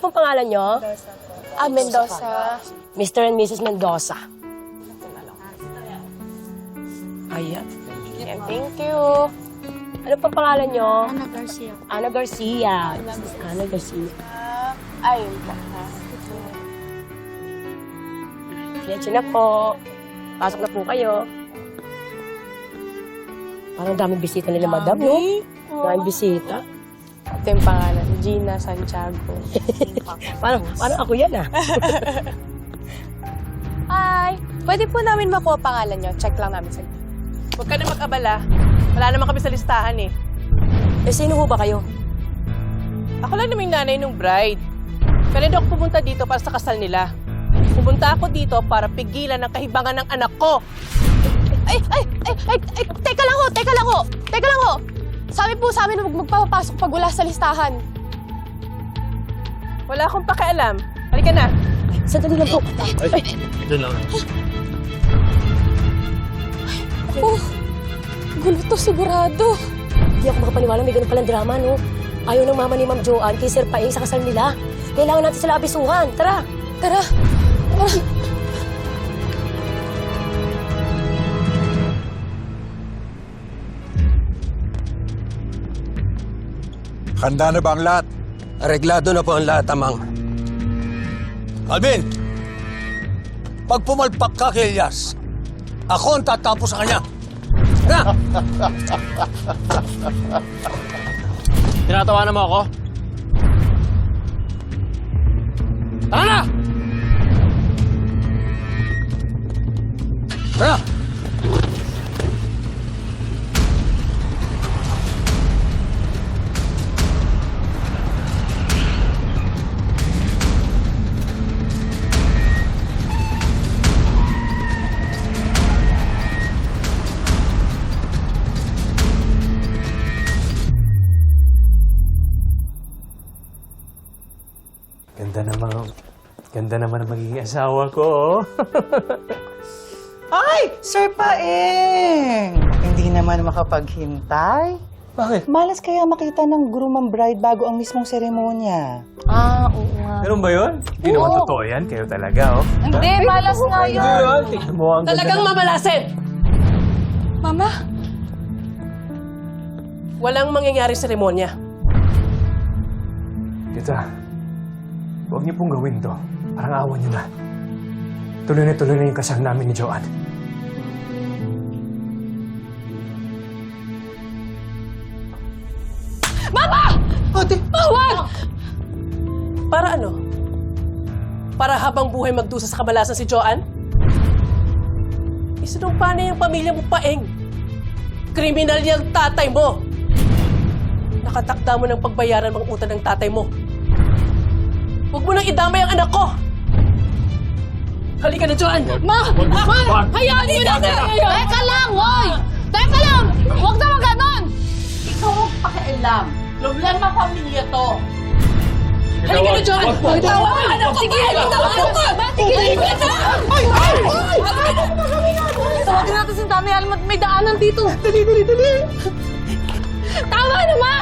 pong pangalan nyo? Ah, Mendoza. Mr. and Mrs. Mendoza. Ayan. Ayan, thank you. Ano pong pangalan nyo? Ana Garcia. Ana Garcia. Ana Garcia. Ayun po. Diretso na po. Pasok na po kayo. Parang daming bisita nila, madam, no? Daming bisita. Ito yung pangalan. Gina Santiago. Parang, parang ako yan, ah. Hi! Pwede po namin makuha pangalan nyo. Check lang namin sa Huwag ka na mag-abala. Wala naman kami sa listahan eh. Eh, sino ho ba kayo? Ako lang naman yung nanay ng bride. Hindi ako pumunta dito para sa kasal nila. Pumunta ako dito para pigilan ang kahibangan ng anak ko. Ay, ay, ay, ay, ay, teka lang ho, teka lang ho, teka lang ho. Sabi po sa amin na mag- magpapapasok pag wala sa listahan. Wala akong pakialam. Halika na. Sandali lang po. Oh, gulo to sigurado. Hindi ako makapaniwala may ganun palang drama, no? Ayaw ng mama ni Ma'am Joanne kay Sir Paeng sa kasal nila. Kailangan natin sila abisuhan. Tara! Tara. Tara. Handa na ba ang lahat? Areglado na po ang lahat, Amang. Alvin! Pag pumalpak ka kay Elias, ako ang tatapos sa kanya. Na! Tinatawanan mo ako? Tara na! Ganda naman, ganda naman ang magiging asawa ko. oh. Ay, Sir Paeng! Hindi naman makapaghintay. Bakit? Malas kaya makita ng groom ang bride bago ang mismong seremonya. Ah, oo nga. Meron ba yun? Hindi naman totoo yan. Kayo talaga, oh. Hindi, malas nga yun. Tingnan mo ang ganda Talagang ng- mamalasin! Mama, Walang mangyayari seremonya. Tita, huwag niyo pong gawin to. Parang awan niyo na. Tuloy na tuloy na yung kasal namin ni Joanne. Para ano? Para habang buhay magdusa sa kabalasan si Joanne? Isinumpa na yung pamilya mo paeng. Kriminal yung tatay mo. Nakatakda mo ng pagbayaran ng utang ng tatay mo. Huwag mo nang idamay ang anak ko! Halika na, Joanne! Ma! Ma! Hayaan niyo na Teka lang, hoy! Teka lang! Huwag naman ganon! Ikaw ang pakialam. Problema pamilya to. Halika na, Joanne! Tawa ka, anak ko! Sige, halika na! Tigilin ka na! Ay! Ay! Ay! Tawagin natin si Dami Almat. May daanan dito. Dali, dali, dali. Tama na, Ma!